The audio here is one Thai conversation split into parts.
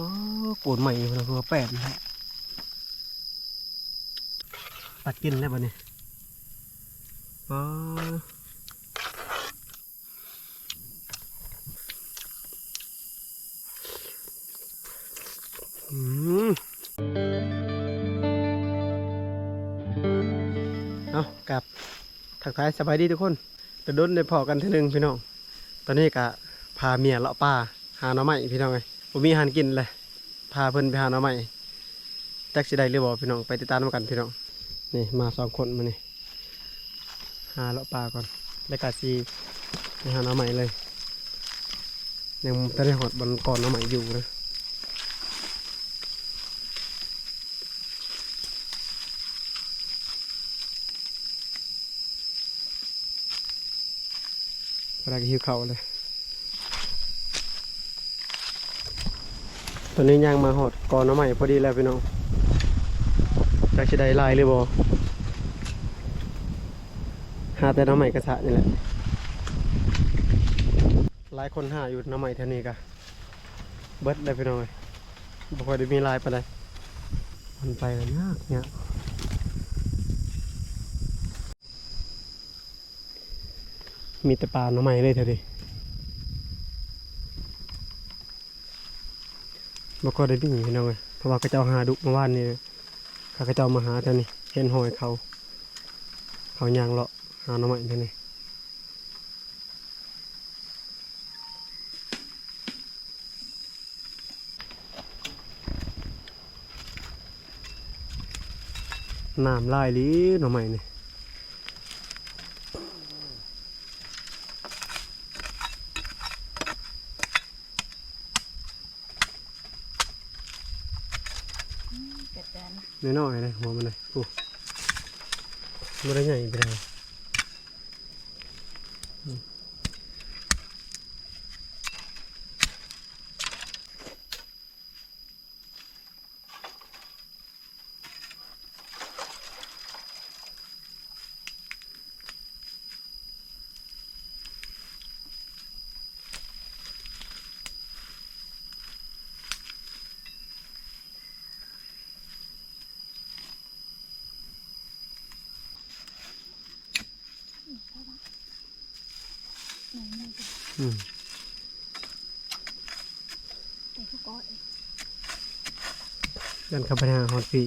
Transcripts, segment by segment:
อ๋อโกนใหม่อยู่นะคือแปดนะฮะตัดกินแล้วบัดนี้อ๋ออืมเอากลับทักทายสบายดีทุกคนกระโดนได้พอกันทีหนึ่งพี่น้อง ตอนนี้กะพาเมียเลาะป่าหาหน่อไม้พี่น้องไงผมมีอาหารกินเลย พาเพิ่นไปหาหน่อไม้จักสิได้หรือบ่พี่น้องไปติดตามกันพี่น้องนี่มาสองคนมานี่หาเลาะป่าก่อนแล้วก็สิไปหาหน่อไม้เลยยังตอนนี้หอดบนก่อนหน่อไม้อยู่นะพนักหิวเขาเลย อนนี้ย่างมาหอดก่อนน้ำใหม่พอดีแล้วพี่น้องจากชิได้ลายหรือบ่หาแต่น้ำใหม่กระสะนี่แหละหลายคนหาอยู่น้ำใหม่เท่านี้กะเบิดเลยพี่น้องเอ้ยบ่ค่อยได้มีลายปานใดมันไปกันยากเนี่ยมีแต่ปลาน้ำใหม่เลยเท่านี้ บ่ก็ได้บิ่งพี่น้องเอ้ยเพราะว่าเขาเจ้าหาดุเมื่อวานนี่เขาเจ้ามาหาท่านี้เห็นหอยเขา เขายางเลาะหาหน่อไม้ท่านี้น้ำลายหลีหน่อไม้นี่ กัดกั นน้อยๆเลยหัวมันเลยโอ้บ่ได้ใหญ่ไปเลย อืมหน่อยหน่อยอืมแต่ทุกก้อนดันเข้าไปหาฮอตปี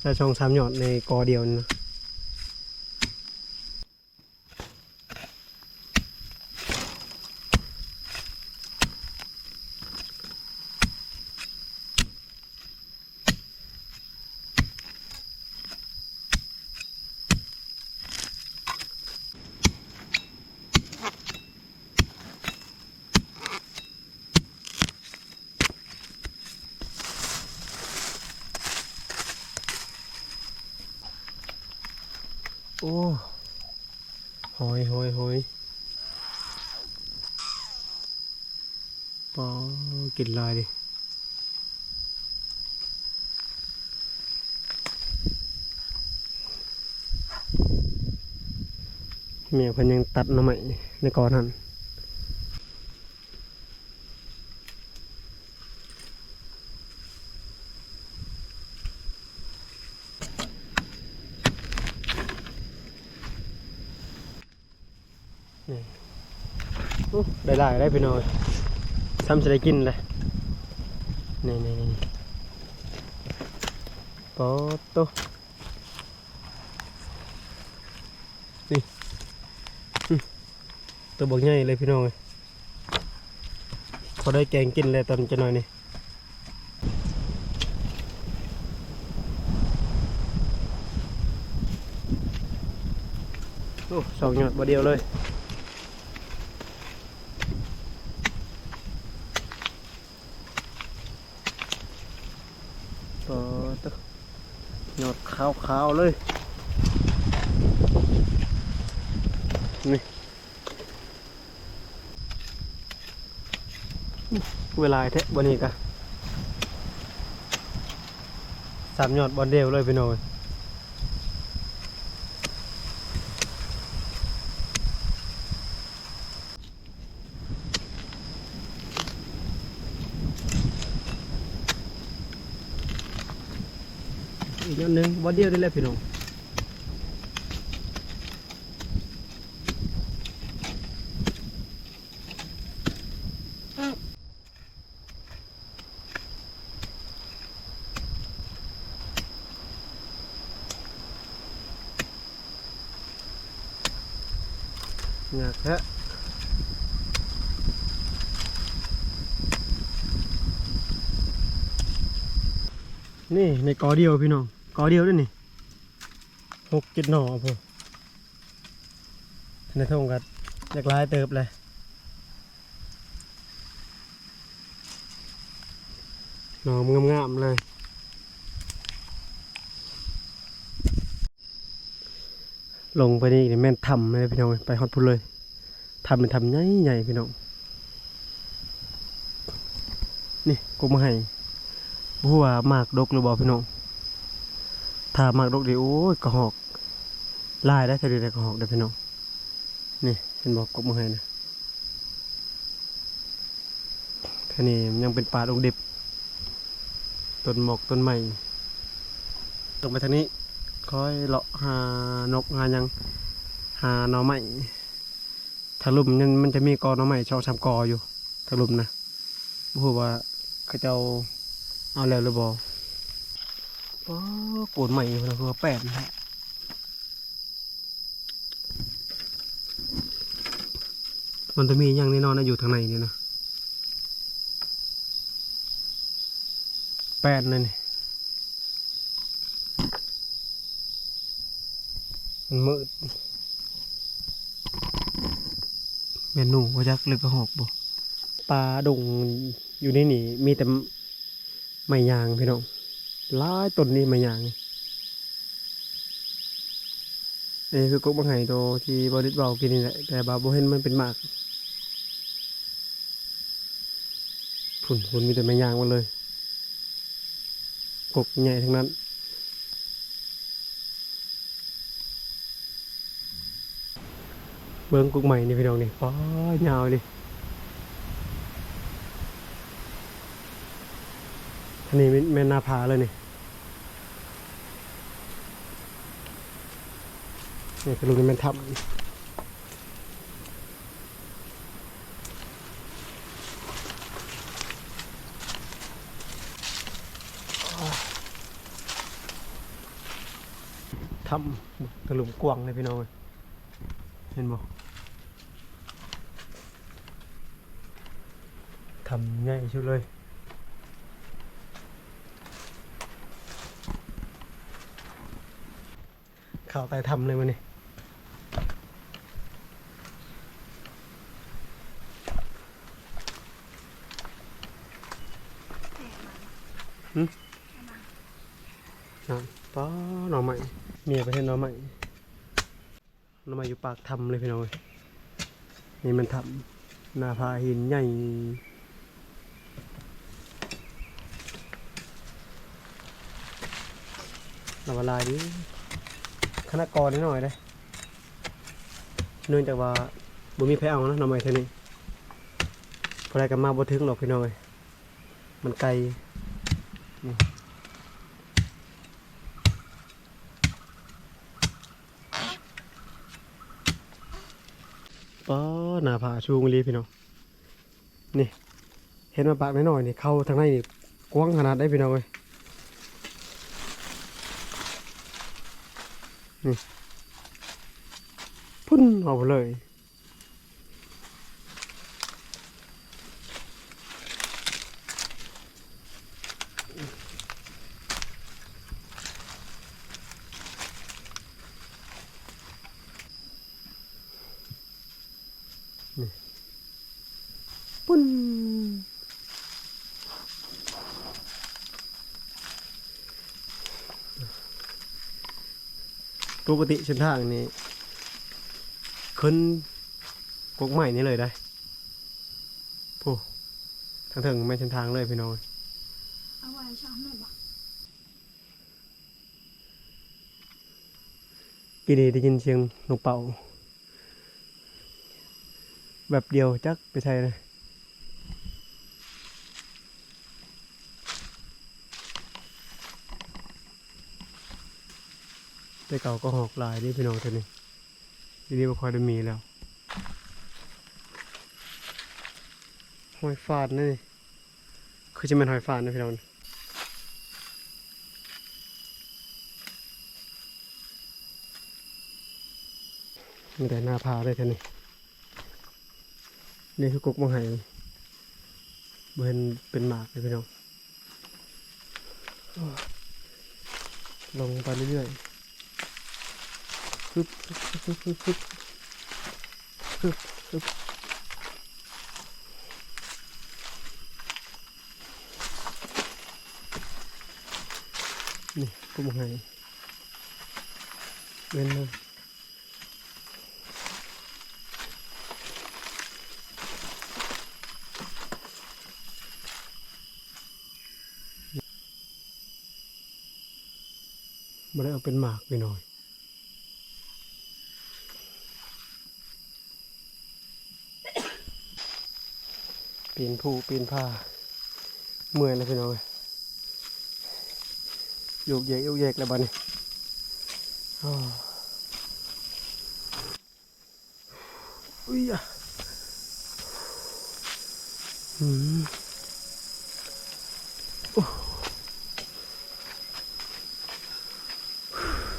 แล้วช่องสามหยอดในกอเดียวนี่นะ อ้หอยหอยหอยปอกินลายดิเมียพันยังตัดหน้ำใหม่ในกอนั้นอ้ ได้หลายได้พี่น้อยซ้ำจะได้กินเลยนี่นี่นี่ปอโตนี่ตัวบอกใหญ่เลยพี่น้อยพอได้แกงกินเลยตอนจะหน่อยนี่โอ้สองหยอดบ่เดียวเลย ต่อตะหยอด ขาวขาวเลย นี่ เวลาแท้บนนี้กะสามยอดบอลเดียวเลยพี่น้อยอีกอันหนึง วันเดียวได้แล้วพี่น้องงากแท้นี่ในกอเดียวพี่น้อง กอเดียวด้วยนี่หกเจ็ดหน่อพอในทงกัดอยากลายเติบเลยหน่อมงามๆเลยลงไปนี่นี่แม่นทำเลยพี่น้องไปฮอดพุ่นเลยทำเป็นทำใหญ่ใหญ่ๆพี่น้องนี่กูมาให้บัวามากดกหรือบ่พี่น้อง ถ้ามากดกดีโอ้ยกระหอกลายได้เท่าดีได้กระหอกได้พี่น้องนี่เห็นบอกกบมาให้นะแค่นี้ยังเป็นป่าดงดิบต้นหมอกต้นใหม่ตรงไปทางนี้คอยเลาะหานกหายังหาหน่อไม้ถลุมมันมันจะมีกอหน่อไม้ชองชามกออยู่ถลุมนะบ่ฮู้ว่าเขาเจ้าเอาแล้วหรือบ่ โอ๋อโกนใหม่อยู่นะคือว่าแปดนะฮะมันจะมีอย่างแน่นอนนะอยู่ทางในนี่นะแปดนั่นนี่มันมืดเมนูว่าจักลึกกระหอกบ่ปลาดงอยู่ในนี่มีแต่ไม้ยางพี่น้อง หลายต้นนี่ไม้ยางนี่คือกกบังไห้โตวที่บริษัทเบากินนี่แหละแต่บาบเห็นมันเป็นมากฝุ่นฝุ่นมีแต่ไม้ยางหมาเลยกกใหญ่ทั้งนั้นเบิ้งกุกใหม่นี่พี่น้องนี่ป้อยาวดิ อันนี้แม่นนาผาเลยนี่นี่คือลุงนี่แม่นทับทำกระหลุมกวางเลยพี่น้องเอ้ยเห็นบ่ทำง่ายชุดเลย ข่าวไต่ทำเลยมันนี่หืมนั่นป้าหน่อใหม่เมียประเทศหน่อใหม่หน่อใหม่อยู่ปากทำเลยพี่น้องเอ้ยนี่มันทำหน้าผาหินใหญ่ละวลายดิ คณะกรนิดหน่อยเลยเนื่องจากว่าบ่มีแพ้เอานะหน้องใหม่เท่านี้พอได้กันมาบ่ถึงหรอกพี่น้องเอ้ยมันไกลป้อหน้าผาชูงลีพี่น้องนี่ เห็นมาปากน้อยๆนี่เข้าทางในนี่กว้างขนาดได้พี่น้องเลย นี่พุ่นออกไปเลยพุ่น ปกติเส้นทางนี้ขึ้นกกใหม่นี่เลยได้โอ้ทางถึงไม่เส้นทางเลยพี่น้องเอาไว้ช้อนหน่อยบ่ปีนี้ได้ยินเสียงนกเป่า แบบเดียวจักไปใช่เลย แต่เก่าก็หอกลายนี่พี่น้องท่านนี้ทีนี้บ่ค่อยได้มีแล้วหอยฟาดนี่คือจะเป็นหอยฟาดนะพี่น้องมีแต่หน้าผาเลยท่านนี้นี่คือกกมังไห้เบินเป็นหมากเลยพี่น้องลงไปเรื่อยๆ ฮึบฮึบฮึบฮึบฮึบฮึบ นี่กูบอกให้เว้นเลยมาได้เอาเป็นหมากไปหน่อย ปีนผู้ปีนผ้าเมื่อยแล้วพี่น้องอยโยกเยกโยกเยกแล้วบ้านี้อ้าวอุ้ยอะอืมโอ้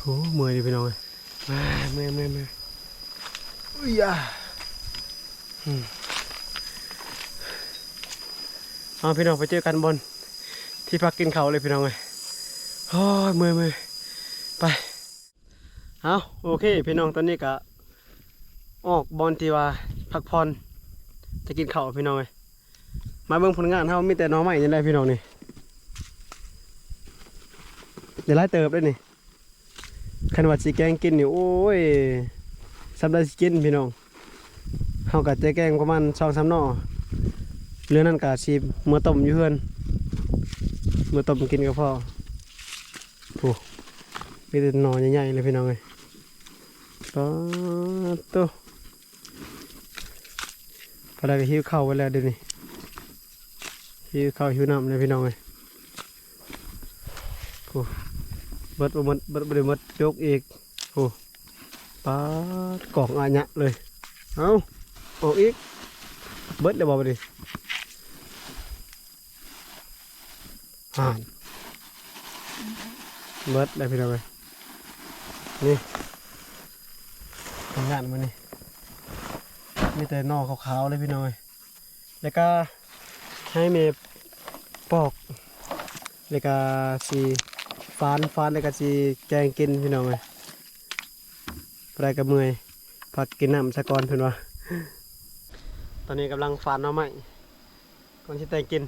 โหเมื่อยดิพี่น้องเมาเมื่อยเมื่อยเมื่อยอุ้ยอะอืม เอาพี่น้องไปเจอกันบน ที่พักกินเขาเลยพี่น้องเลยโอ้ยมือมือไปเอาโอเค พี่น้องตอนนี้ก็ออกบอลทีว่าพักผ่อนจะกินข้าวพี่น้องเลยมาเบิ่งผลงานเขามีแต่น้องใหม่ยังไงพี่น้องนี่เดี๋ยวไล่เติบได้นี่ขันว่าสีแกงกินนี่โอ้ยสำหรับสิกินพี่น้องเขากัจะแกงประมาณสองสามน่อ เรื่องนั้นกาชีเมื่อต้มอยู่เพื่อนเมื่อต้มกินกับพ่อโอ้มีแต่นอนใหญ่ๆเลยพี่น้องเลยปาดโตพอได้ก็หิวข้าวไปแล้วเดี๋ยวนี้หิวข้าวหิวน้ำเลยพี่น้องเลยโอ้เบิดบ่หมดเบิดบ่ได้หมดยกอีกโอ้ปาดกล่องอาญะเลย เอาออกอีก เบิดเลยบอกไปดิ อ่านเบิดได้พี่น้องเลยนี่ทำงานมานี่มีแต่นอขาวๆเลยพี่น้องเลยแล้วก็ให้เมย์ปอก แล้วก็สีฟานฟานแล้วก็สีแกงกินพี่น้องเลยปได้กับเมยพักกินน้ำสะกอนเพื่อนว่าตอนนี้กำลังฟานน้อใหม่ก่อนที่แต่งกิน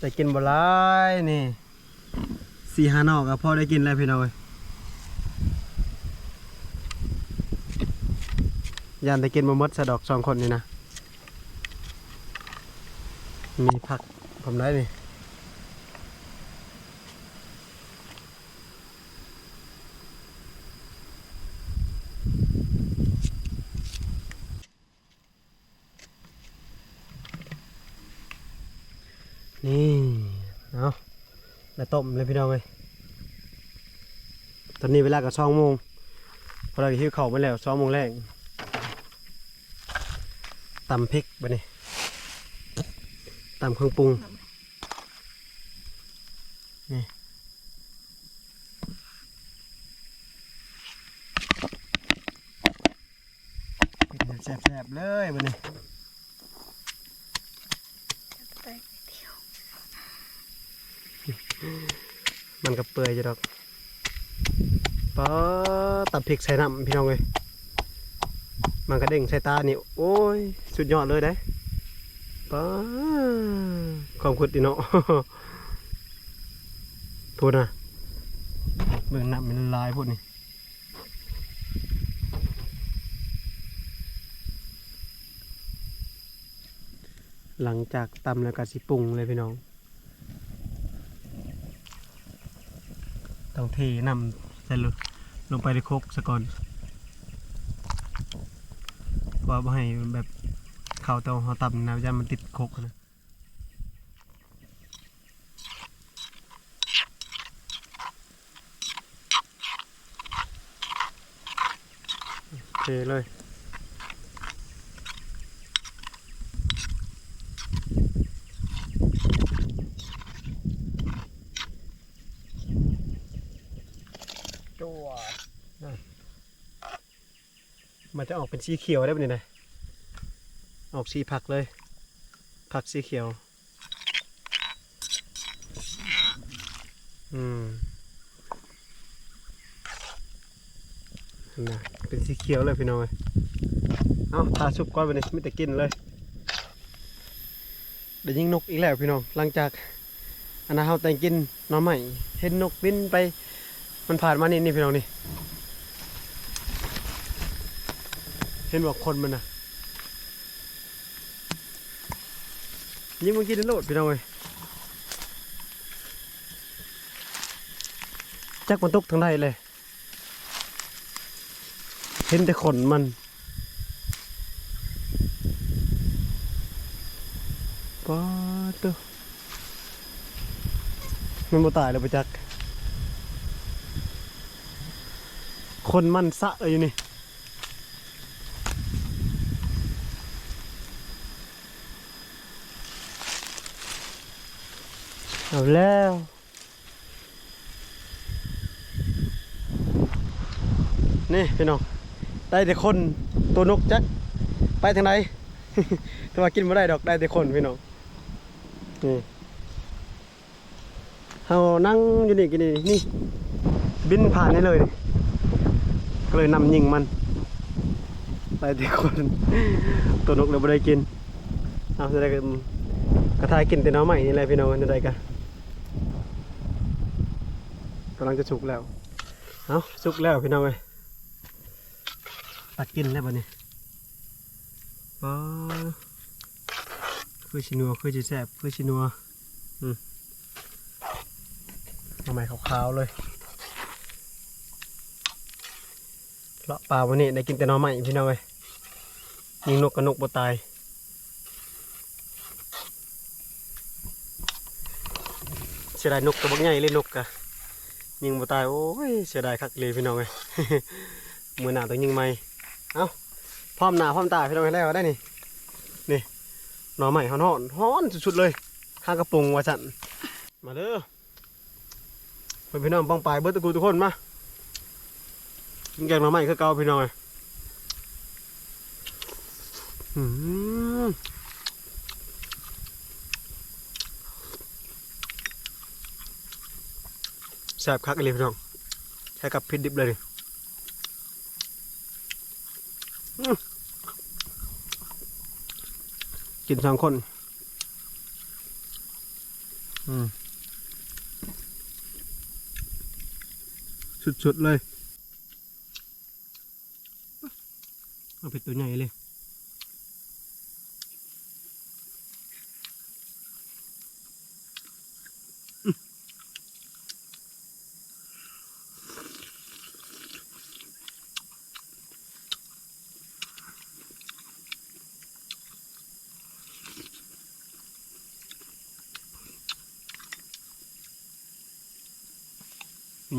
แต่กินบหลายนี่สี่ห้านอกอะพ่อได้กินแล้วพี่น้องยยานได้กินบะหมดสะดอกสองคนนี่นะมีผักผมได้นี่เอาแล้ว ต้มเลยพี่น้องเอ้ยตอนนี้เวลาก็สองโมงพอเราหิวข้าไปแล้วสองโมงแรกตำพริกไปนี่ตำเครื่องปรุงนี่แซ่บๆเลยไปนี่ ไปเที่ยว มันก็เปื่อยจะดอกป๊าตับพริกใส่น้ำพี่น้องเลยมันก็เด้งใส่ตานี่โอ้ย สุดยอดเลยได้ป๊าความคุดดีเนาะพูดนะเบื้องน้ำมันละลายพูดนี่หลังจากตำแล้วก็สิปรุงเลยพี่น้อง ต้องเทน้ำใส่ลงลงไปในโคกซะก่อนเพราะให้แบบเขาเตาเขาต่ำน้ำยัมันติดโคกนะเทเลย จะออกเป็นสีเขียวได้ปะเนี่ยนะออกสีผักเลย ผักสีเขียว อืมนะเป็นสีเขียวเลยพี่น้องเอ้าทาซุปก้อนไปนี่ไม่แต่กินเลยเดี๋ยวยิงนกอีกแล้วพี่น้องหลังจากอันนั้นเราแต่งกินน้องใหม่เห็นนกบินไปมันผ่านมานี่นี่พี่น้องนี่ เห็นบอกคนมันนะยิงเมื่อกี้นั่นโลดพี่น้องเอ้ยจักมันตกทางใดเลย เห็นแต่ขนมันป้าตัวมันบ่ตายเลยปะจัก คนมันสะเลยอยู่นี่ เอาแล้วนี่พี่น้องได้แต่คนตัวนกจักไปทางไหนแต่ว่ากินไม่ได้ดอกได้แต่คนพี่น้องนี่เรานั่งอยู่นี่กินนี่นี่บินผ่านนี่เลยก็เลยนำยิงมันได้แต่คนตัวนกเลยไม่ได้กินเอาจะได้กันกระทายกินแต่น้องใหม่นี่แหละพี่น้องจะได้กัน กำลังจะสุกแล้ว เอาสุกแล้วพี่น้องเอ้ยตักกินแล้วบัดนี้ป้าคือชินัวคือจีแซบคือชินัวอืมทำไมขาวๆเลยเลาะปลาวันนี้ได้กินแต่น้อใหม่พี่น้องเอ้ยยิงนกกับนกบ่ตายเสียดายนกตัวบักใหญ่เลยนกกะ ยิงบ่ตายโอ้ยเสียดายคักเลยพี่น้องเอ้ยมือหนาต้องยิงไหมเอ้าพร้อมหนาพร้อมตาพี่น้องให้แล้วได้นี่นี่หน่อใหม่ฮอนฮอนฮอนสุดๆเลยห้างกระปุงว่าจันมาเด้อเพื่อนพี่น้องป้องปลายเบิร์ตะกูทุกคนมากินแกงหน่อใหม่คือเก่าพี่น้องเอ้ยอืมแซ่บคักเลยพี่น้องใช้กับพริกดิบเลยนี่กินสองคนอืมสุดๆเลยเอาเป็ดตัวใหญ่เลย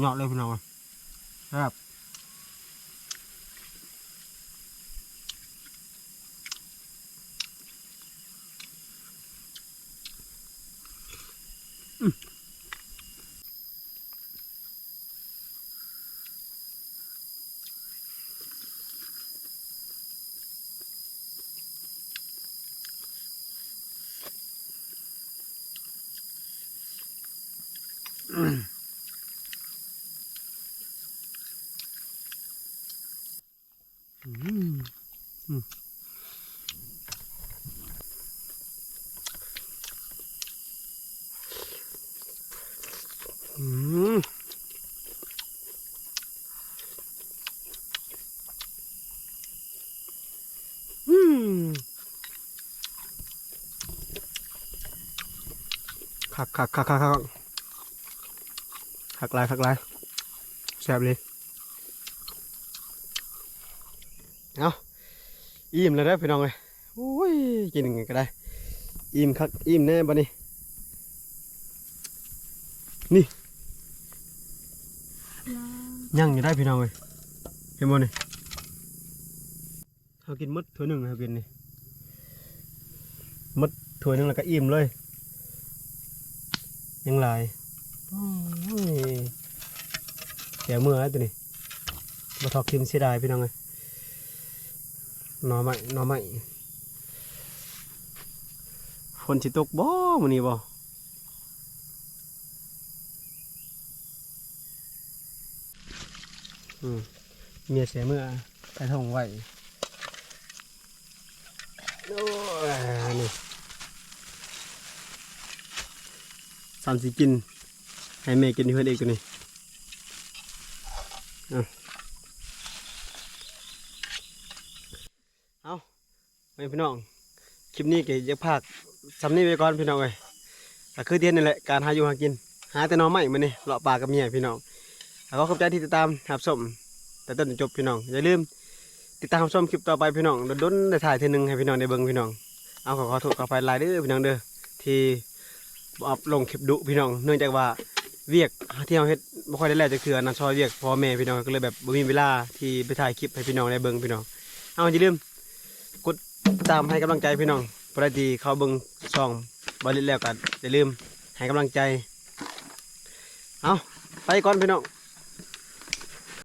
ยอะเลยพี่น้องครับอืมอืมอืมอืม คักคักคักคักคักคักลายคักลายแซ่บเลยเอาอิ่มเลยได้พี่น้องเลยโอ้ยกินยังไงก็ได้ อิ่มคักอิ่มแน่บัดนี้นี่ย่างอยู่ได้พี่น้องเลยเห็นบ่นี่เขากินมดถ้วยหนึ่งนะครับกินนี่มดถ้วยหนึ่งแล้วก็อิ่มเลย ยังหลายโอ้ยเสียเมื่อแล้วตัวนี้มาทอกทิมเสียดายพี่น้องเลยหน่อไม้หน่อไม้ฝนสิตกบ่มื้อนี้บ่อืมเมียเสียเมื่อใส่ท้องไว้โอ้ยนี่ สามสิกิน ให้แม่กินเพื่อนเองตัวนี้เอาเอาไปพี่น้อง คลิปนี้เก็จะพากสำนี้ไปก่อนพี่น้องเลยก็คือเดียนนี่แหละ การหาอยู่หากิน หาแต่น้องใหม่มาเนี่ยเลาะป่ากับเมียพี่น้องแล้วก็ขอบใจที่ติดตามรับชมแต่ต้นจนจบพี่น้อง อย่าลืม ติดตามชมคลิปต่อไปพี่น้องโดนๆได้ถ่ายเทนึงให้พี่น้องได้เบิ่งพี่น้อง เอาขอขอโทษขอไฟลายเด้อพี่น้องเด้อที่ อัพลงคลิปดุพี่น้อง เนื่องจากว่าเวียกที่เราเฮ็ดบ่ค่อยได้แล้วจะคือนนั้นซอยเวียกพ่อแม่พี่น้องก็เลยแบบบ่มีเวลาที่ไปถ่ายคลิปให้พี่น้องได้เบิ่งพี่น้องเอาอย่าลืมกดติดตามให้กำลังใจพี่น้องปกติเขาเบิ่งช่องบริษแล้วกันอย่าลืมให้กำลังใจเอาไปก่อนพี่น้อง